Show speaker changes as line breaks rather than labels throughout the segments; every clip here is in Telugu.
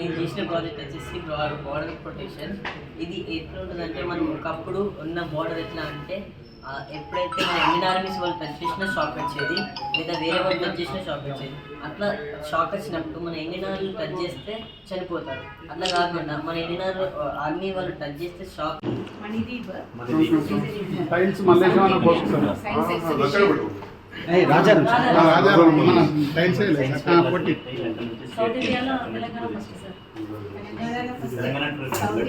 నేను చేసిన ప్రాజెక్ట్ వచ్చేసి బార్డర్ ప్రొటెక్షన్ ఇది ఎట్లా ఉంటుందంటే మనం ఒకప్పుడు ఉన్న బార్డర్ ఎట్లా అంటే ఎప్పుడైతే మన ఇండియన్ ఆర్మీస్ వాళ్ళు టచ్ చేసినా షాక్ వచ్చేది లేదా వేరే వాళ్ళు టచ్ చేసినా షాక్ వచ్చేది అట్లా షాక్ వచ్చినప్పుడు మన ఇండియన్ ఆర్మీ టచ్ చేస్తే చనిపోతారు. అట్లా కాకుండా మన ఇండియన్ ఆర్మీ వాళ్ళు టచ్ చేస్తే షాక్
సైన్స్
రాజారాం
రాజారాం మన
సౌత్ ఇండియాలో తెలంగాణ ఫస్ట్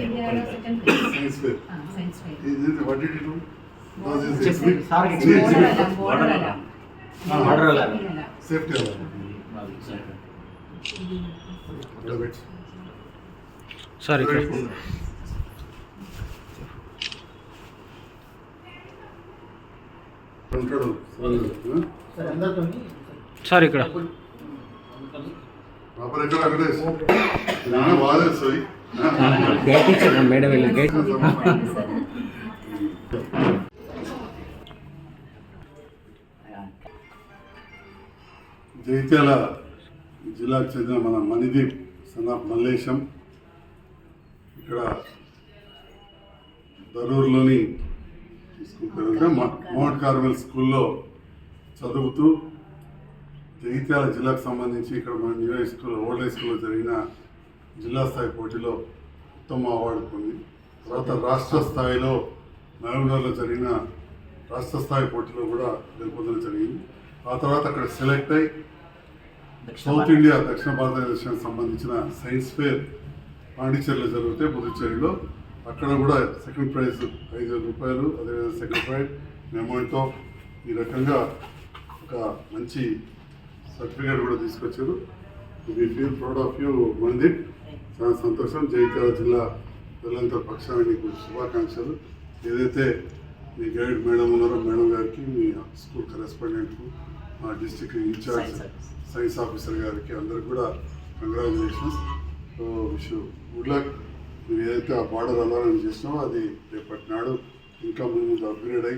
సార్
ఉంటాడు.
సార్ ఇక్కడ. గేట్ ఇచ్చారు మేడం వెళ్ళి గేట్
జగిత్యాల జిల్లాకు చెందిన మన మణిదీప్ సన్ ఆఫ్ మల్లేశం. ఇక్కడ దరూరులోని స్కూల్ పేరు మౌంట్ కార్మెల్ స్కూల్లో చదువుతూ జగిత్యాల జిల్లాకు సంబంధించి ఇక్కడ మన new high school old high స్కూల్లో జరిగిన జిల్లా స్థాయి పోటీలో ఉత్తమ అవార్డు పొంది తర్వాత రాష్ట్ర స్థాయిలో నవంబర్లో జరిగిన రాష్ట్ర స్థాయి పోటీలో కూడా గెలుపొందడం జరిగింది. ఆ తర్వాత అక్కడ సెలెక్ట్ అయి సౌత్ ఇండియా దక్షిణ భారతదేశానికి సంబంధించిన సైన్స్ ఫేర్ పాండిచ్చేరిలో జరిగితే పుదుచ్చేరిలో అక్కడ కూడా సెకండ్ ప్రైజ్ ఐదు వేల రూపాయలు అదేవిధంగా సెకండ్ ప్రైజ్ మెమోతో ఈ రకంగా ఒక మంచి సర్టిఫికేట్ కూడా తీసుకొచ్చారు. We feel proud of you Mandir చాలా సంతోషం. జగిత్యాల జిల్లా పిల్లలంతా పక్షాన్ని నీకు శుభాకాంక్షలు. ఏదైతే మీ గైడ్ మేడం ఉన్నారో మేడం గారికి మీ స్కూల్ కరెస్పాండెంట్కు మా డిస్టిక్ ఇన్ఛార్జ్. సైన్స్ ఆఫీసర్ గారికి అందరికి కూడా congratulations so wish good luck మేము ఏదైతే ఆ బార్డర్ అలారం చేసినామో అది రేపటి నాడు ఇంకా ముందు అప్గ్రేడ్ అయి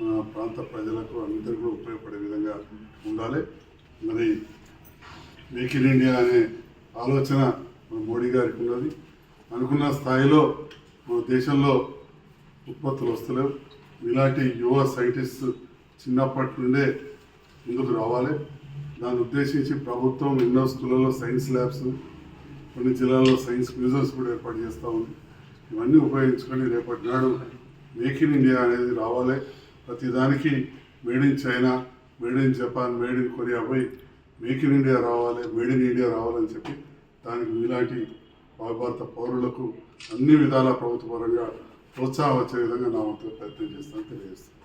మన ప్రాంత ప్రజలకు అందరికీ కూడా ఉపయోగపడే విధంగా ఉండాలి. మరి మేక్ ఇన్ ఇండియా అనే ఆలోచన మన మోడీ గారికి ఉన్నది. అనుకున్న స్థాయిలో మన దేశంలో ఉత్పత్తులు వస్తలేవు. ఇలాంటి యువ సైంటిస్ట్ చిన్నప్పటి నుండే ముందుకు రావాలి. దాన్ని ఉద్దేశించి ప్రభుత్వం ఎన్నో స్కూళ్ళలో సైన్స్ ల్యాబ్స్ కొన్ని జిల్లాల్లో సైన్స్ మ్యూజియంస్ కూడా ఏర్పాటు చేస్తూ ఉంది. ఇవన్నీ ఉపయోగించుకొని రేపటి నాడు మేక్ ఇన్ ఇండియా అనేది రావాలి. ప్రతిదానికి made in China made in Japan made in Korea పోయి మేక్ ఇన్ ఇండియా రావాలి మేడ్ ఇన్ ఇండియా రావాలని చెప్పి దానికి మీలాంటి భారత పౌరులకు అన్ని విధాల ప్రభుత్వ పరంగా ప్రోత్సాహం వచ్చే విధంగా నా వంతు ప్రయత్నం చేస్తాను తెలియజేస్తాను.